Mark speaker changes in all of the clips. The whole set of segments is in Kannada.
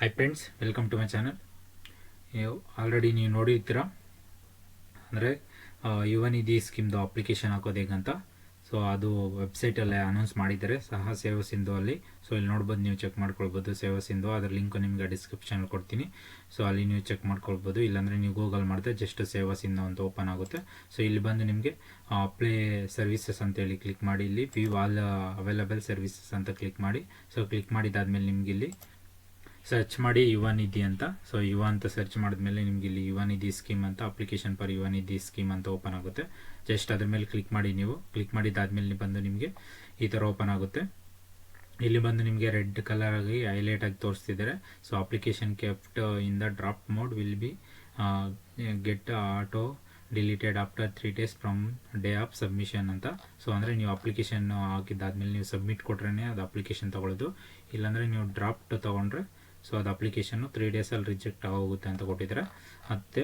Speaker 1: Hi friends welcome to my channel ನೀವು ಆಲ್ರೆಡಿ ನೀವು ನೋಡಿರ್ತೀರ? ಅಂದರೆ ಯುವ ನಿಧಿ ಸ್ಕೀಮ್ದು ಅಪ್ಲಿಕೇಶನ್ ಹಾಕೋದು ಹೇಗಂತ. ಸೊ ಅದು ವೆಬ್ಸೈಟಲ್ಲೇ ಅನೌನ್ಸ್ ಮಾಡಿದ್ದಾರೆ. ಸಹ ಸೇವಾ ಸಿಂಧು ಅಲ್ಲಿ. ಸೊ ಇಲ್ಲಿ ನೋಡ್ಬೋದು ನೀವು ಚೆಕ್ ಮಾಡ್ಕೊಳ್ಬೋದು ಸೇವಾ ಸಿಂಧು. ಅದರ ಲಿಂಕ್ ನಿಮಗೆ ಡಿಸ್ಕ್ರಿಪ್ಷನ್ ಕೊಡ್ತೀನಿ. ಸೊ ಅಲ್ಲಿ ನೀವು ಚೆಕ್ ಮಾಡ್ಕೊಳ್ಬೋದು. ಇಲ್ಲಾಂದರೆ ನೀವು ಗೂಗಲ್ ಮಾಡಿದ್ರೆ ಜಸ್ಟ್ ಸೇವಾ ಸಿಂಧು ಅಂತ ಓಪನ್ ಆಗುತ್ತೆ. ಸೊ ಇಲ್ಲಿ ಬಂದು ನಿಮಗೆ ಪ್ಲೇ ಸರ್ವಿಸಸ್ ಅಂತೇಳಿ ಕ್ಲಿಕ್ ಮಾಡಿ. ಇಲ್ಲಿ ವ್ಯೂ ಆಲ್ ಅವೈಲಬಲ್ ಸರ್ವಿಸಸ್ ಅಂತ ಕ್ಲಿಕ್ ಮಾಡಿ. ಸೊ ಕ್ಲಿಕ್ ಮಾಡಿದಾದ್ಮೇಲೆ ನಿಮಗೆ ಇಲ್ಲಿ ಸರ್ಚ್ ಮಾಡಿ ಯುವ ನಿಧಿ ಅಂತ. ಸೊ ಯುವ ಅಂತ ಸರ್ಚ್ ಮಾಡಿದ್ಮೇಲೆ ನಿಮ್ಗೆ ಇಲ್ಲಿ ಯುವ ನಿಧಿ ಸ್ಕೀಮ್ ಅಂತ application for Yuva Nidhi scheme ಅಂತ ಓಪನ್ ಆಗುತ್ತೆ. ಜಸ್ಟ್ ಅದ್ರ ಮೇಲೆ ಕ್ಲಿಕ್ ಮಾಡಿ ನೀವು. ಕ್ಲಿಕ್ ಮಾಡಿದಾದ್ಮೇಲೆ ಬಂದು ನಿಮಗೆ ಈ ಥರ ಓಪನ್ ಆಗುತ್ತೆ. ಇಲ್ಲಿ ಬಂದು ನಿಮಗೆ ರೆಡ್ ಕಲರ್ ಆಗಿ ಹೈಲೈಟ್ ಆಗಿ ತೋರಿಸ್ತಿದ್ದಾರೆ. So application kept in the draft mode will be get auto deleted after three days from day of submission ಅಂತ. ಸೊ ಅಂದರೆ ನೀವು ಅಪ್ಲಿಕೇಶನ್ ಹಾಕಿದ್ದಾದ್ಮೇಲೆ ನೀವು ಸಬ್ಮಿಟ್ ಕೊಟ್ರೇ ಅದು ಅಪ್ಲಿಕೇಶನ್ ತೊಗೊಳ್ಳೋದು. ಇಲ್ಲಾಂದರೆ ನೀವು ಡ್ರಾಫ್ಟ್ ತೊಗೊಂಡ್ರೆ ಸೊ ಅದು ಅಪ್ಲಿಕೇಶನ್ನು ತ್ರೀ ಡೇಸಲ್ಲಿ ರಿಜೆಕ್ಟ್ ಆಗೋಗುತ್ತೆ ಅಂತ ಕೊಟ್ಟಿದ್ದಾರೆ. ಮತ್ತು,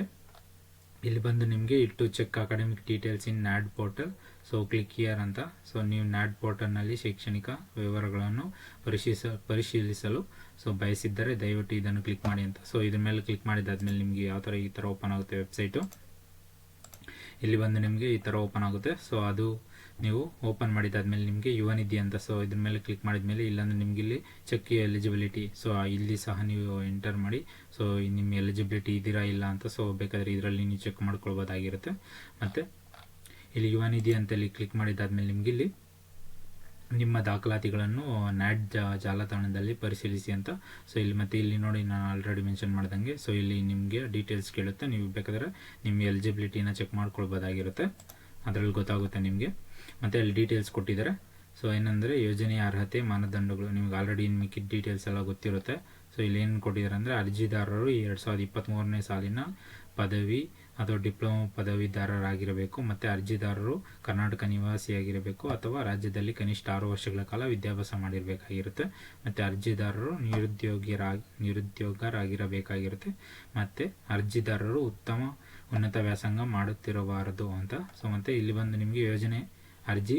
Speaker 1: ಇಲ್ಲಿ ಬಂದು ನಿಮಗೆ ಇಟ್ಟು check academic details in NAD portal so click here ಅಂತ. ಸೊ ನೀವು ನ್ಯಾಡ್ ಪೋರ್ಟಲ್ನಲ್ಲಿ ಶೈಕ್ಷಣಿಕ ವಿವರಗಳನ್ನು ಪರಿಶೀಲಿಸ ಪರಿಶೀಲಿಸಲು ಸೊ ಬಯಸಿದ್ದರೆ ದಯವಿಟ್ಟು ಇದನ್ನು ಕ್ಲಿಕ್ ಮಾಡಿ ಅಂತ. ಸೊ ಇದ್ರ ಮೇಲೆ ಕ್ಲಿಕ್ ಮಾಡಿದಾದ್ಮೇಲೆ ನಿಮಗೆ ಯಾವ ಥರ ಈ ಥರ ಓಪನ್ ಆಗುತ್ತೆ ವೆಬ್ಸೈಟು ಇಲ್ಲಿ ಬಂದು ನಿಮಗೆ ಈ ಥರ ಓಪನ್ ಆಗುತ್ತೆ. ಸೊ ಅದು ನೀವು ಓಪನ್ ಮಾಡಿದಾದ್ಮೇಲೆ ನಿಮಗೆ ಯುವ ನಿಧಿ ಅಂತ ಸೊ ಇದ್ರ ಮೇಲೆ ಕ್ಲಿಕ್ ಮಾಡಿದ್ಮೇಲೆ ಇಲ್ಲಾಂದ್ರೆ ನಿಮ್ಗೆ ಇಲ್ಲಿ ಚೆಕ್ ಎಲಿಜಿಬಿಲಿಟಿ ಸೊ ಇಲ್ಲಿ ಸಹ ನೀವು ಎಂಟರ್ ಮಾಡಿ ಸೊ ನಿಮ್ಮ ಎಲಿಜಿಬಿಲಿಟಿ ಇದ್ದೀರಾ ಇಲ್ಲ ಅಂತ ಸೊ ಬೇಕಾದರೆ ಇದರಲ್ಲಿ ನೀವು ಚೆಕ್ ಮಾಡ್ಕೊಳ್ಬೋದಾಗಿರುತ್ತೆ. ಮತ್ತು ಇಲ್ಲಿ ಯುವ ನಿಧಿ ಅಂತ ಇಲ್ಲಿ ಕ್ಲಿಕ್ ಮಾಡಿದಾದ್ಮೇಲೆ ನಿಮ್ಗೆ ಇಲ್ಲಿ ನಿಮ್ಮ ದಾಖಲಾತಿಗಳನ್ನು ನ್ಯಾಟ್ ಜಾಲತಾಣದಲ್ಲಿ ಪರಿಶೀಲಿಸಿ ಅಂತ. ಸೊ ಇಲ್ಲಿ ಮತ್ತೆ ಇಲ್ಲಿ ನೋಡಿ ನಾನು ಆಲ್ರೆಡಿ ಮೆನ್ಷನ್ ಮಾಡ್ದಂಗೆ ಸೊ ಇಲ್ಲಿ ನಿಮಗೆ ಡೀಟೇಲ್ಸ್ ಕೇಳುತ್ತೆ. ನೀವು ಬೇಕಾದರೆ ನಿಮ್ಮ ಎಲಿಜಿಬಿಲಿಟಿನ ಚೆಕ್ ಮಾಡ್ಕೊಳ್ಬೋದಾಗಿರುತ್ತೆ. ಅದರಲ್ಲಿ ಗೊತ್ತಾಗುತ್ತೆ ನಿಮಗೆ. ಮತ್ತು ಅಲ್ಲಿ ಡೀಟೇಲ್ಸ್ ಕೊಟ್ಟಿದ್ದಾರೆ. ಸೊ ಏನಂದರೆ ಯೋಜನೆಯ ಅರ್ಹತೆ, ಮಾನದಂಡಗಳು, ನಿಮ್ಗೆ ಆಲ್ರೆಡಿ ಮಿಕ್ಕಿದ ಡೀಟೇಲ್ಸ್ ಎಲ್ಲ ಗೊತ್ತಿರುತ್ತೆ. ಸೊ ಇಲ್ಲಿ ಏನು ಕೊಟ್ಟಿದ್ದಾರೆ ಅಂದರೆ ಅರ್ಜಿದಾರರು ಎರಡು ಸಾವಿರದ ಇಪ್ಪತ್ತ್ಮೂರನೇ ಸಾಲಿನ ಪದವಿ ಅಥವಾ ಡಿಪ್ಲೊಮಾ ಪದವೀಧರರಾಗಿರಬೇಕು. ಮತ್ತು ಅರ್ಜಿದಾರರು ಕರ್ನಾಟಕ ನಿವಾಸಿಯಾಗಿರಬೇಕು ಅಥವಾ ರಾಜ್ಯದಲ್ಲಿ ಕನಿಷ್ಠ ಆರು ವರ್ಷಗಳ ಕಾಲ ವಿದ್ಯಾಭ್ಯಾಸ ಮಾಡಿರಬೇಕಾಗಿರುತ್ತೆ. ಮತ್ತು ಅರ್ಜಿದಾರರು ನಿರುದ್ಯೋಗಿರಾಗಿ ನಿರುದ್ಯೋಗರಾಗಿರಬೇಕಾಗಿರುತ್ತೆ. ಮತ್ತು ಅರ್ಜಿದಾರರು ಉತ್ತಮ ಉನ್ನತ ವ್ಯಾಸಂಗ ಮಾಡುತ್ತಿರಬಾರದು ಅಂತ. ಸೊ ಮತ್ತು ಇಲ್ಲಿ ಬಂದು ನಿಮಗೆ ಯೋಜನೆ ಅರ್ಜಿ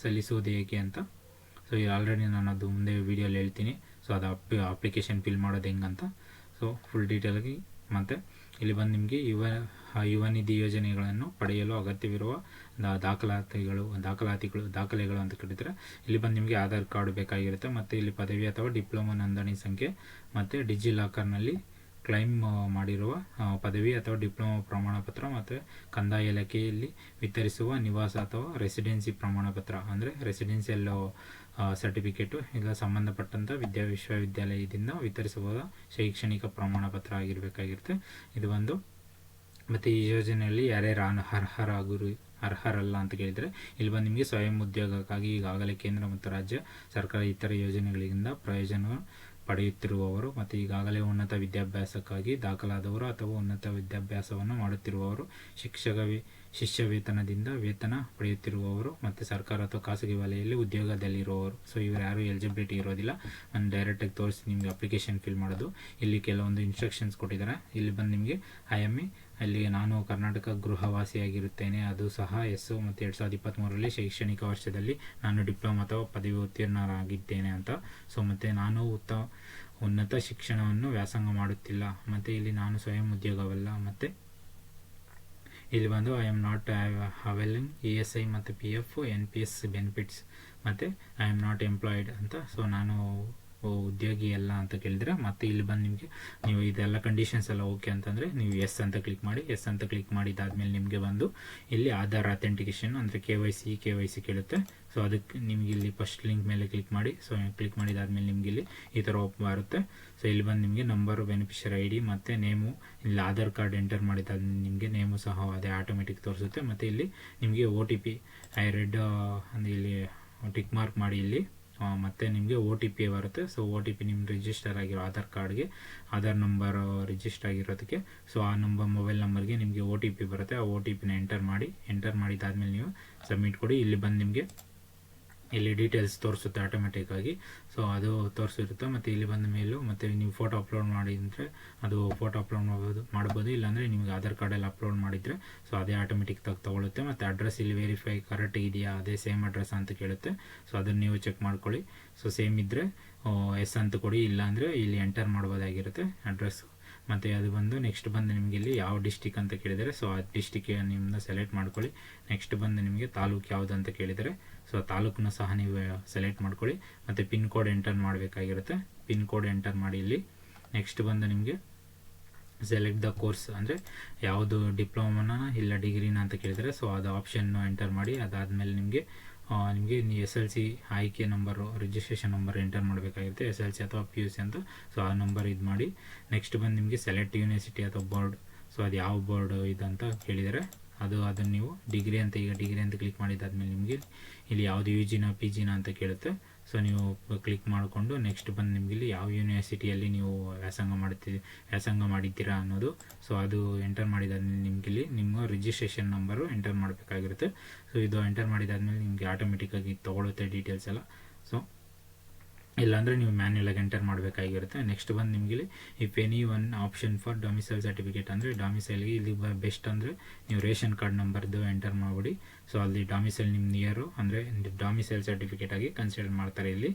Speaker 1: ಸಲ್ಲಿಸುವುದು ಹೇಗೆ ಅಂತ. ಸೊ ಆಲ್ರೆಡಿ ನಾನು ಅದು ಮುಂದೆ ವೀಡಿಯೋಲಿ ಹೇಳ್ತೀನಿ. ಸೊ ಅದು ಅಪ್ ಅಪ್ಲಿಕೇಶನ್ ಫಿಲ್ ಮಾಡೋದು ಹೆಂಗಂತ ಸೊ ಫುಲ್ ಡೀಟೇಲಾಗಿ ಮತ್ತು ಇಲ್ಲಿ ಬಂದು ನಿಮಗೆ ಯುವ ಯುವ ನಿಧಿ ಯೋಜನೆಗಳನ್ನು ಪಡೆಯಲು ಅಗತ್ಯವಿರುವ ದಾಖಲಾತಿಗಳು ದಾಖಲಾತಿಗಳು, ದಾಖಲೆಗಳು ಅಂತ ಕರೀತಾರೆ ಇಲ್ಲಿ ಬಂದು ನಿಮಗೆ ಆಧಾರ್ ಕಾರ್ಡ್ ಬೇಕಾಗಿರುತ್ತೆ. ಮತ್ತು ಇಲ್ಲಿ ಪದವಿ ಅಥವಾ ಡಿಪ್ಲೊಮಾ ನೋಂದಣಿ ಸಂಖ್ಯೆ ಮತ್ತು ಡಿಜಿ ಲಾಕರ್ನಲ್ಲಿ ಕ್ಲೈಮ್ ಮಾಡಿರುವ ಪದವಿ ಅಥವಾ ಡಿಪ್ಲೊಮಾ ಪ್ರಮಾಣಪತ್ರ ಮತ್ತು ಕಂದಾಯ ಇಲಾಖೆಯಲ್ಲಿ ವಿತರಿಸುವ ನಿವಾಸ ಅಥವಾ ರೆಸಿಡೆನ್ಸಿ ಪ್ರಮಾಣಪತ್ರ, ಅಂದರೆ ರೆಸಿಡೆನ್ಸಿಯಲ್ ಸರ್ಟಿಫಿಕೇಟು ಇಲ್ಲ ಸಂಬಂಧಪಟ್ಟಂಥ ವಿದ್ಯಾ ವಿಶ್ವವಿದ್ಯಾಲಯದಿಂದ ವಿತರಿಸಬಹುದ ಶೈಕ್ಷಣಿಕ ಪ್ರಮಾಣಪತ್ರ ಆಗಿರಬೇಕಾಗಿರುತ್ತೆ. ಇದು ಒಂದು. ಮತ್ತು ಈ ಯೋಜನೆಯಲ್ಲಿ ಯಾರ್ಯಾರು ಅರ್ಹರಾಗುರು, ಅರ್ಹರಲ್ಲ ಅಂತ ಕೇಳಿದರೆ, ಇಲ್ಲಿ ಬಂದು ನಿಮಗೆ ಸ್ವಯಂ ಉದ್ಯೋಗಕ್ಕಾಗಿ ಈಗಾಗಲೇ ಕೇಂದ್ರ ಮತ್ತು ರಾಜ್ಯ ಸರ್ಕಾರ ಇತರ ಯೋಜನೆಗಳಿಂದ ಪ್ರಯೋಜನ ಪಡೆಯುತ್ತಿರುವವರು ಮತ್ತು ಈಗಾಗಲೇ ಉನ್ನತ ವಿದ್ಯಾಭ್ಯಾಸಕ್ಕಾಗಿ ದಾಖಲಾದವರು ಅಥವಾ ಉನ್ನತ ವಿದ್ಯಾಭ್ಯಾಸವನ್ನು ಮಾಡುತ್ತಿರುವವರು ಶಿಕ್ಷಕ ಶಿಷ್ಯ ವೇತನದಿಂದ ವೇತನ ಪಡೆಯುತ್ತಿರುವವರು ಮತ್ತು ಸರ್ಕಾರ ಅಥವಾ ಖಾಸಗಿ ವಲಯದಲ್ಲಿ ಉದ್ಯೋಗದಲ್ಲಿರುವವರು. ಸೊ ಇವರು ಯಾರು ಎಲಿಜಿಬಿಲಿಟಿ ಇರೋದಿಲ್ಲ. ನಾನು ಡೈರೆಕ್ಟಾಗಿ ತೋರಿಸಿ ನಿಮಗೆ ಅಪ್ಲಿಕೇಶನ್ ಫಿಲ್ ಮಾಡೋದು. ಇಲ್ಲಿ ಕೆಲವೊಂದು ಇನ್ಸ್ಟ್ರಕ್ಷನ್ಸ್ ಕೊಟ್ಟಿದ್ದಾರೆ. ಇಲ್ಲಿ ಬಂದು ನಿಮಗೆ ಐ ಎಂ ಎ ಅಲ್ಲಿ ನಾನು ಕರ್ನಾಟಕ ಗೃಹವಾಸಿಯಾಗಿರುತ್ತೇನೆ. ಅದು ಸಹ ಎಸ್ಸು ಮತ್ತು ಎರಡು ಸಾವಿರದ ಇಪ್ಪತ್ತ್ಮೂರರಲ್ಲಿ ಶೈಕ್ಷಣಿಕ ವರ್ಷದಲ್ಲಿ ನಾನು ಡಿಪ್ಲೊಮಾ ಅಥವಾ ಪದವಿ ಉತ್ತೀರ್ಣರಾಗಿದ್ದೇನೆ ಅಂತ. ಸೊ ಮತ್ತು ನಾನು ಉತ್ತ, ಉನ್ನತ ಶಿಕ್ಷಣವನ್ನು ವ್ಯಾಸಂಗ ಮಾಡುತ್ತಿಲ್ಲ. ಮತ್ತು ಇಲ್ಲಿ ನಾನು ಸ್ವಯಂ ಉದ್ಯೋಗವಲ್ಲ. ಮತ್ತು ಇಲ್ಲಿ ಬಂದು I am not availing E S I ಮತ್ತು P F N P S benefits ಮತ್ತು ಐ ಆಮ್ ನಾಟ್ ಎಂಪ್ಲಾಯ್ಡ್ ಅಂತ. ಸೊ ನಾನು ಉದ್ಯೋಗಿ ಎಲ್ಲ ಅಂತ ಕೇಳಿದ್ರೆ, ಮತ್ತೆ ಇಲ್ಲಿ ಬಂದು ನಿಮಗೆ, ನೀವು ಇದೆಲ್ಲ ಕಂಡೀಷನ್ಸ್ ಎಲ್ಲ ಓಕೆ ಅಂತಂದರೆ, ನೀವು ಎಸ್ ಅಂತ ಕ್ಲಿಕ್ ಮಾಡಿ ಎಸ್ ಅಂತ ಕ್ಲಿಕ್ ಮಾಡಿದಾದ್ಮೇಲೆ ನಿಮಗೆ ಬಂದು ಇಲ್ಲಿ ಆಧಾರ್ ಅಥೆಂಟಿಕೇಶನ್ ಅಂದರೆ K Y C K Y C ಕೇಳುತ್ತೆ. ಸೊ ಅದಕ್ಕೆ ನಿಮಗೆ ಇಲ್ಲಿ ಫಸ್ಟ್ ಲಿಂಕ್ ಮೇಲೆ ಕ್ಲಿಕ್ ಮಾಡಿ ಸೊ ಕ್ಲಿಕ್ ಮಾಡಿದಾದ್ಮೇಲೆ ನಿಮಗೆ ಇಲ್ಲಿ ಈ ಥರ ಓಪ್ ಬರುತ್ತೆ. ಸೊ ಇಲ್ಲಿ ಬಂದು ನಿಮಗೆ ನಂಬರ್ ಬೆನಿಫಿಷರಿ ಐ ಡಿ ಮತ್ತು ನೇಮು ಇಲ್ಲಿ ಆಧಾರ್ ಕಾರ್ಡ್ ಎಂಟರ್ ಮಾಡಿದಾದ್ಮೇಲೆ ನಿಮಗೆ ನೇಮು ಸಹ ಅದೇ ಆಟೋಮೆಟಿಕ್ ತೋರಿಸುತ್ತೆ. ಮತ್ತು ಇಲ್ಲಿ ನಿಮಗೆ O T P I read ಅಂದರೆ ಇಲ್ಲಿ ಟಿಕ್ ಮಾರ್ಕ್ ಮಾಡಿ ಇಲ್ಲಿ ಮತ್ತು ನಿಮಗೆ ಒ ಟಿ ಪಿ ಬರುತ್ತೆ. ಸೊ ಒ ಟಿ ಪಿ ನಿಮ್ಮ ರಿಜಿಸ್ಟರ್ ಆಗಿರೋ ಆಧಾರ್ ಕಾರ್ಡ್ಗೆ ಆಧಾರ್ ನಂಬರ್ ರಿಜಿಸ್ಟರ್ ಆಗಿರೋದಕ್ಕೆ. ಸೊ ಆ ನಂಬರ್ ಮೊಬೈಲ್ ನಂಬರ್ಗೆ ನಿಮಗೆ ಒ ಟಿ ಪಿ ಬರುತ್ತೆ. ಆ ಒ ಟಿ ಪಿನ ಎಂಟರ್ ಮಾಡಿ ಎಂಟರ್ ಮಾಡಿದಾದ್ಮೇಲೆ ನೀವು ಸಬ್ಮಿಟ್ ಕೊಡಿ. ಇಲ್ಲಿ ಬಂದು ನಿಮಗೆ ಇಲ್ಲಿ ಡೀಟೇಲ್ಸ್ ತೋರಿಸುತ್ತೆ ಆಟೋಮೆಟಿಕ್ಕಾಗಿ ಸೊ ಅದು ತೋರಿಸಿರುತ್ತೆ. ಮತ್ತು ಇಲ್ಲಿ ಬಂದ ಮೇಲೂ ಮತ್ತು ನೀವು ಫೋಟೋ ಅಪ್ಲೋಡ್ ಮಾಡಿದರೆ ಅದು ಫೋಟೋ ಅಪ್ಲೋಡ್ ಮಾಡ್ಬೋದು ಮಾಡ್ಬೋದು. ಇಲ್ಲಾಂದರೆ ನಿಮಗೆ ಆಧಾರ್ ಕಾರ್ಡಲ್ಲಿ ಅಪ್ಲೋಡ್ ಮಾಡಿದರೆ ಸೊ ಅದೇ ಆಟೋಮೆಟಿಕ್ ತಾಗಿ ತಗೊಳ್ಳುತ್ತೆ ಮತ್ತು ಅಡ್ರೆಸ್ ಇಲ್ಲಿ ವೆರಿಫೈ ಕರೆಕ್ಟ್ ಇದೆಯಾ? ಅದೇ ಸೇಮ್ ಅಡ್ರೆಸ್ ಅಂತ ಕೇಳುತ್ತೆ. ಸೊ ಅದನ್ನು ನೀವು ಚೆಕ್ ಮಾಡ್ಕೊಳ್ಳಿ. ಸೊ ಸೇಮ್ ಇದ್ದರೆ ಎಸ್ ಅಂತ ಕೊಡಿ. ಇಲ್ಲಾಂದರೆ ಇಲ್ಲಿ ಎಂಟರ್ ಮಾಡ್ಬೋದಾಗಿರುತ್ತೆ ಅಡ್ರೆಸ್ ಮತ್ತು ಅದು ಬಂದು ನೆಕ್ಸ್ಟ್ ಬಂದು ನಿಮಗೆ ಇಲ್ಲಿ ಯಾವ ಡಿಸ್ಟಿಕ್ ಅಂತ ಕೇಳಿದರೆ ಸೊ ಆ ಡಿಸ್ಟಿಕ್ ನಿಮ್ಮನ್ನ ಸೆಲೆಕ್ಟ್ ಮಾಡ್ಕೊಳ್ಳಿ. ನೆಕ್ಸ್ಟ್ ಬಂದು ನಿಮಗೆ ತಾಲೂಕು ಯಾವುದು ಅಂತ ಕೇಳಿದರೆ ಸೊ ತಾಲೂಕನ್ನ ಸಹ ನೀವು ಸೆಲೆಕ್ಟ್ ಮಾಡ್ಕೊಳ್ಳಿ. ಮತ್ತು ಪಿನ್ ಕೋಡ್ ಎಂಟರ್ ಮಾಡಬೇಕಾಗಿರುತ್ತೆ. ಪಿನ್ ಕೋಡ್ ಎಂಟರ್ ಮಾಡಿ ಇಲ್ಲಿ. ನೆಕ್ಸ್ಟ್ ಬಂದು ನಿಮಗೆ ಸೆಲೆಕ್ಟ್ ದ ಕೋರ್ಸ್ ಅಂದರೆ ಯಾವುದು ಡಿಪ್ಲೊಮಾನ ಇಲ್ಲ ಡಿಗ್ರಿನ ಅಂತ ಕೇಳಿದರೆ ಸೊ ಅದು ಆಪ್ಷನ್ನು ಎಂಟರ್ ಮಾಡಿ, ಅದಾದಮೇಲೆ ನಿಮಗೆ ನಿಮಗೆ ಎಸ್ ಎಲ್ ಸಿ ಆಯ್ಕೆ ನಂಬರು ರಿಜಿಸ್ಟ್ರೇಷನ್ ನಂಬರ್ ಎಂಟರ್ ಮಾಡಬೇಕಾಗಿರುತ್ತೆ ಎಸ್ ಎಲ್ ಸಿ ಅಥವಾ ಪಿ ಯು ಸಿ ಅಂತ. ಸೊ ಆ ನಂಬರ್ ಇದು ಮಾಡಿ ನೆಕ್ಸ್ಟ್ ಬಂದು ನಿಮಗೆ ಸೆಲೆಕ್ಟ್ ಯೂನಿವರ್ಸಿಟಿ ಅಥವಾ ಬೋರ್ಡ್ ಸೊ ಅದು ಯಾವ ಬೋರ್ಡ್ ಇದಂತ ಕೇಳಿದರೆ, ಅದು, ಅದನ್ನು ನೀವು ಡಿಗ್ರಿ ಅಂತ, ಈಗ ಡಿಗ್ರಿ ಅಂತ ಕ್ಲಿಕ್ ಮಾಡಿದ್ದಾದ್ಮೇಲೆ ನಿಮಗೆ ಇಲ್ಲಿ ಯಾವುದು ಯು ಜಿನ ಪಿ ಜಿನ ಅಂತ ಕೇಳುತ್ತೆ. ಸೊ ನೀವು ಕ್ಲಿಕ್ ಮಾಡಿಕೊಂಡು ನೆಕ್ಸ್ಟ್ ಬಂದು ನಿಮಗೆ ಇಲ್ಲಿ ಯಾವ ಯೂನಿವರ್ಸಿಟಿಯಲ್ಲಿ ನೀವು ವ್ಯಾಸಂಗ ಮಾಡ್ತೀವಿ ವ್ಯಾಸಂಗ ಮಾಡಿದ್ದೀರಾ ಅನ್ನೋದು. ಸೊ ಅದು ಎಂಟರ್ ಮಾಡಿದಾದ್ಮೇಲೆ ನಿಮ್ಗೆ ಇಲ್ಲಿ ನಿಮ್ಮ ರಿಜಿಸ್ಟ್ರೇಷನ್ ನಂಬರು ಎಂಟರ್ ಮಾಡಬೇಕಾಗಿರುತ್ತೆ. ಸೊ ಇದು ಎಂಟರ್ ಮಾಡಿದಾದ್ಮೇಲೆ ನಿಮಗೆ ಆಟೋಮೆಟಿಕ್ಕಾಗಿ ತೊಗೊಳುತ್ತೆ ಡೀಟೇಲ್ಸ್ ಎಲ್ಲ. ಸೊ ಇಲ್ಲಾಂದರೆ ನೀವು ಮ್ಯಾನ್ಯಲಾಗಿ ಎಂಟರ್ ಮಾಡಬೇಕಾಗಿರುತ್ತೆ. ನೆಕ್ಸ್ಟ್ ಬಂದು ನಿಮಗೆ ಇಲ್ಲಿ if any one option for domicile certificate ಅಂದರೆ ಡೊಮಿಸೈಲ್ಗೆ ಇಲ್ಲಿ ಬೆಸ್ಟ್ ಅಂದರೆ ನೀವು ರೇಷನ್ ಕಾರ್ಡ್ ನಂಬರ್ದು ಎಂಟರ್ ಮಾಡಿಬಿಡಿ. ಸೊ ಅಲ್ಲಿ ಡೊಮಿಸೈಲ್ ನಿಮ್ಮ ನಿಯರು ಅಂದರೆ ಡೊಮಿಸೈಲ್ ಸರ್ಟಿಫಿಕೇಟ್ ಆಗಿ ಕನ್ಸಿಡರ್ ಮಾಡ್ತಾರೆ ಇಲ್ಲಿ.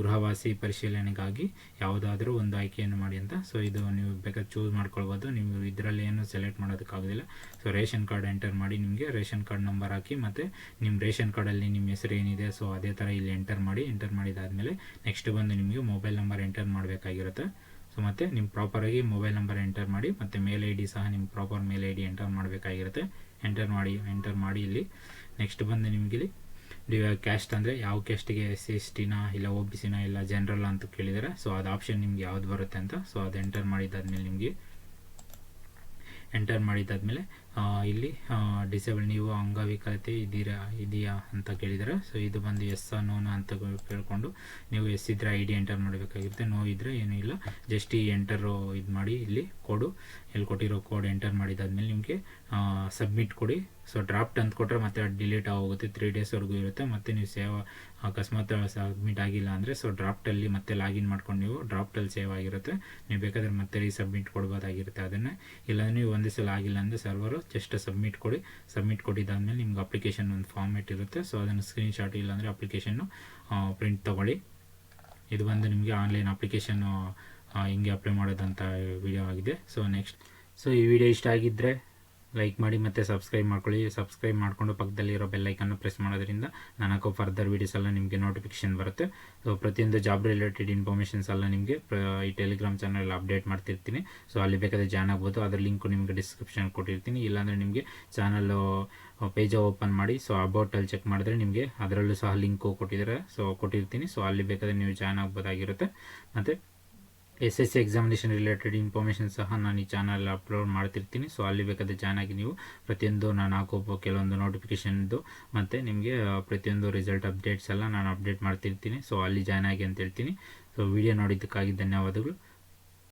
Speaker 1: ಗೃಹವಾಸಿ ಪರಿಶೀಲನೆಗಾಗಿ ಯಾವುದಾದ್ರೂ ಒಂದು ಆಯ್ಕೆಯನ್ನು ಮಾಡಿ ಅಂತ. ಸೊ ಇದು ನೀವು ಬೇಕಾದ್ರೆ ಚೂಸ್ ಮಾಡ್ಕೊಳ್ಬೋದು. ನೀವು ಇದರಲ್ಲಿ ಏನು ಸೆಲೆಕ್ಟ್ ಮಾಡೋದಕ್ಕಾಗೋದಿಲ್ಲ. ಸೊ ರೇಷನ್ ಕಾರ್ಡ್ ಎಂಟರ್ ಮಾಡಿ ನಿಮಗೆ ರೇಷನ್ ಕಾರ್ಡ್ ನಂಬರ್ ಹಾಕಿ ಮತ್ತು ನಿಮ್ಮ ರೇಷನ್ ಕಾರ್ಡಲ್ಲಿ ನಿಮ್ಮ ಹೆಸರು ಏನಿದೆ ಸೊ ಅದೇ ಥರ ಇಲ್ಲಿ ಎಂಟರ್ ಮಾಡಿ ಎಂಟರ್ ಮಾಡಿದಾದಮೇಲೆ ನೆಕ್ಸ್ಟ್ ಬಂದು ನಿಮಗೆ ಮೊಬೈಲ್ ನಂಬರ್ ಎಂಟರ್ ಮಾಡಬೇಕಾಗಿರುತ್ತೆ. ಸೊ ಮತ್ತು ನಿಮ್ಮ ಪ್ರಾಪರಾಗಿ ಮೊಬೈಲ್ ನಂಬರ್ ಎಂಟರ್ ಮಾಡಿ ಮತ್ತು ಮೇಲ್ ಐ ಡಿ ಸಹ ನಿಮ್ಮ proper mail I D enter ಮಾಡಬೇಕಾಗಿರುತ್ತೆ. Enter ಮಾಡಿ ಎಂಟರ್ ಮಾಡಿ ಇಲ್ಲಿ. ನೆಕ್ಸ್ಟ್ ಬಂದು ನಿಮಗೆ ಇಲ್ಲಿ ಕ್ಯಾಸ್ಟ್ ಅಂದರೆ ಯಾವ ಕ್ಯಾಸ್ಟಿಗೆ ಎಸ್ ಸಿ ಎಸ್ ಟಿನ ಇಲ್ಲ ಒ ಬಿ ಸಿನ ಇಲ್ಲ ಜನರಲ್ ಅಂತ ಕೇಳಿದರೆ. ಸೊ ಅದು ಆಪ್ಷನ್ ನಿಮ್ಗೆ ಯಾವ್ದು ಬರುತ್ತೆ ಅಂತ. ಸೊ ಅದು ಎಂಟರ್ ಮಾಡಿದ್ದಾದ್ಮೇಲೆ ನಿಮಗೆ ಎಂಟರ್ ಮಾಡಿದ್ದಾದ್ಮೇಲೆ ಇಲ್ಲಿ ಡಿಸೇಬಲ್ ನೀವು ಅಂಗವಿಕಲತೆ ಇದ್ದೀರಾ, ಇದೆಯಾ ಅಂತ ಕೇಳಿದರೆ ಸೊ ಇದು ಬಂದು ಎಸ್ ನೋನ ಅಂತ ಕೇಳಿಕೊಂಡು ನೀವು ಎಸ್ ಇದ್ದರೆ ಐ ಡಿ ಎಂಟರ್ ಮಾಡಬೇಕಾಗಿರುತ್ತೆ ನೋ ಇದ್ದರೆ ಏನೂ ಇಲ್ಲ. ಜಸ್ಟ್ ಈ ಎಂಟರು ಇದು ಮಾಡಿ, ಇಲ್ಲಿ ಕೊಡು. ಇಲ್ಲಿ ಕೊಟ್ಟಿರೋ ಕೋಡ್ ಎಂಟರ್ ಮಾಡಿದಾದ್ಮೇಲೆ ನಿಮಗೆ ಸಬ್ಮಿಟ್ ಕೊಡಿ. ಸೊ ಡ್ರಾಫ್ಟ್ ಅಂತ ಕೊಟ್ಟರೆ ಮತ್ತೆ ಡಿಲೀಟ್ ಆಗೋಗುತ್ತೆ ತ್ರೀ ಡೇಸ್ವರೆಗೂ ಇರುತ್ತೆ. ಮತ್ತೆ ನೀವು ಸೇವ್, ಅಕಸ್ಮಾತ್ ಸಬ್ಮಿಟ್ ಆಗಿಲ್ಲ ಅಂದರೆ ಸೊ ಡ್ರಾಫ್ಟಲ್ಲಿ ಮತ್ತೆ ಲಾಗಿನ್ ಮಾಡ್ಕೊಂಡು ನೀವು ಡ್ರಾಫ್ಟಲ್ಲಿ ಸೇವ್ ಆಗಿರುತ್ತೆ. ನೀವು ಬೇಕಾದ್ರೆ ಮತ್ತೆ ರೀ ಸಬ್ಮಿಟ್ ಕೊಡ್ಬೋದಾಗಿರುತ್ತೆ ಅದನ್ನೇ. ಇಲ್ಲಾಂದರೆ ನೀವು ಒಂದೇ ಸಲ ಆಗಿಲ್ಲ ಅಂದರೆ ಸರ್ವರು ಜಸ್ಟ್ ಸಬ್ಮಿಟ್ ಕೊಡಿ. ಸಬ್ಮಿಟ್ ಕೊಟ್ಟಿದ್ದಾದಮೇಲೆ ನಿಮ್ಗೆ ಅಪ್ಲಿಕೇಶನ್ ಒಂದು ಫಾರ್ಮೇಟ್ ಇರುತ್ತೆ. ಸೊ ಅದನ್ನು ಸ್ಕ್ರೀನ್ಶಾಟ್ ಇಲ್ಲಾಂದರೆ ಅಪ್ಲಿಕೇಶನ್ನು ಪ್ರಿಂಟ್ ತೊಗೊಳ್ಳಿ. ಇದು ಬಂದು ನಿಮಗೆ ಆನ್ಲೈನ್ ಅಪ್ಲಿಕೇಶನ್ನು ಹಿಂಗೆ ಅಪ್ಲೈ ಮಾಡೋದಂತ ವಿಡಿಯೋ ಆಗಿದೆ. ಸೊ ನೆಕ್ಸ್ಟ್ ಸೊ ಈ ವಿಡಿಯೋ ಇಷ್ಟ ಆಗಿದ್ದರೆ ಲೈಕ್ ಮಾಡಿ ಮತ್ತು ಸಬ್ಸ್ಕ್ರೈಬ್ ಮಾಡ್ಕೊಳ್ಳಿ. ಸಬ್ಸ್ಕ್ರೈಬ್ ಮಾಡಿಕೊಂಡು ಪಕ್ಕದಲ್ಲಿರೋ ಬೆಲ್ಲೈಕನ್ನು ಪ್ರೆಸ್ ಮಾಡೋದ್ರಿಂದ ನನಗೂ ಫರ್ದರ್ ವೀಡಿಯೋಸ್ ಎಲ್ಲ ನಿಮಗೆ ನೋಟಿಫಿಕೇಶನ್ ಬರುತ್ತೆ. ಸೊ ಪ್ರತಿಯೊಂದು ಜಾಬ್ ರಿಲೇಟೆಡ್ ಇನ್ಫಾರ್ಮೇಷನ್ಸ್ ಎಲ್ಲ ನಿಮಗೆ ಈ ಟೆಲಿಗ್ರಾಮ್ ಚಾನಲ್ ಅಪ್ಡೇಟ್ ಮಾಡ್ತಿರ್ತೀನಿ. ಸೊ ಅಲ್ಲಿ ಬೇಕಾದ್ರೆ ಜಾಯ್ನ್ ಆಗ್ಬೋದು. ಅದರ ಲಿಂಕು ನಿಮಗೆ ಡಿಸ್ಕ್ರಿಪ್ಷನ್ ಕೊಟ್ಟಿರ್ತೀನಿ. ಇಲ್ಲಾಂದರೆ ನಿಮಗೆ ಚಾನಲ್ಲು ಪೇಜ ಓಪನ್ ಮಾಡಿ ಸೊ ಅಬೌಟಲ್ಲಿ ಚೆಕ್ ಮಾಡಿದ್ರೆ ನಿಮಗೆ ಅದರಲ್ಲೂ ಸಹ ಲಿಂಕು ಕೊಟ್ಟಿದ್ದಾರೆ. ಸೊ ಕೊಟ್ಟಿರ್ತೀನಿ. ಸೊ ಅಲ್ಲಿ ಬೇಕಾದ್ರೆ ನೀವು ಜಾಯ್ನ್ ಆಗ್ಬೋದಾಗಿರುತ್ತೆ. ಮತ್ತು S S C examination related information ಸಹ ನಾನು ಈ ಚಾನಲ್ ಅಪ್ಲೋಡ್ ಮಾಡ್ತಿರ್ತೀನಿ. ಸೊ ಅಲ್ಲಿ ಬೇಕಾದ್ರೆ ಚೆನ್ನಾಗಿ ನೀವು ಪ್ರತಿಯೊಂದು ನಾನು ಹಾಕೋ ಕೆಲವೊಂದು ನೋಟಿಫಿಕೇಷನ್ದು ಮತ್ತು ನಿಮಗೆ ಪ್ರತಿಯೊಂದು ರಿಸಲ್ಟ್ ಅಪ್ಡೇಟ್ಸ್ ಎಲ್ಲ ನಾನು ಅಪ್ಡೇಟ್ ಮಾಡ್ತಿರ್ತೀನಿ. ಸೊ ಅಲ್ಲಿ ಜಾಯ್ನ್ ಆಗಿ ಅಂತ ಹೇಳ್ತೀನಿ. ಸೊ ವಿಡಿಯೋ ನೋಡಿದ್ದಕ್ಕಾಗಿ ಧನ್ಯವಾದಗಳು.